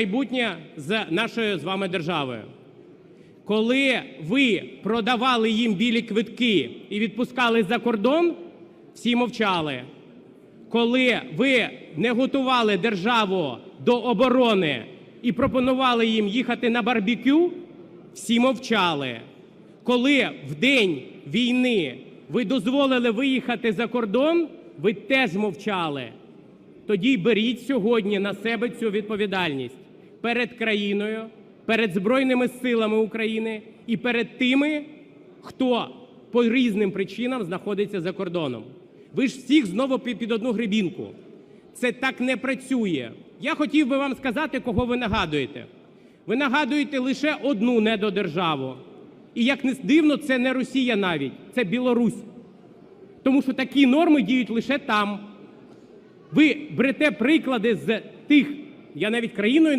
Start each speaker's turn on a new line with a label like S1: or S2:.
S1: майбутнє з нашою з вами державою. Коли ви продавали їм білі квитки і відпускали за кордон, всі мовчали. Коли ви не готували державу до оборони і пропонували їм їхати на барбекю, всі мовчали. Коли в день війни ви дозволили виїхати за кордон, ви теж мовчали. Тоді беріть сьогодні на себе цю відповідальність перед країною, перед Збройними силами України і перед тими, хто по різним причинам знаходиться за кордоном. Ви ж всіх знову під одну гребінку. Це так не працює. Я хотів би вам сказати, кого ви нагадуєте. Ви нагадуєте лише одну недодержаву. І як не дивно, це не Росія навіть, це Білорусь. Тому що такі норми діють лише там. Ви берете приклади з тих, я навіть країною не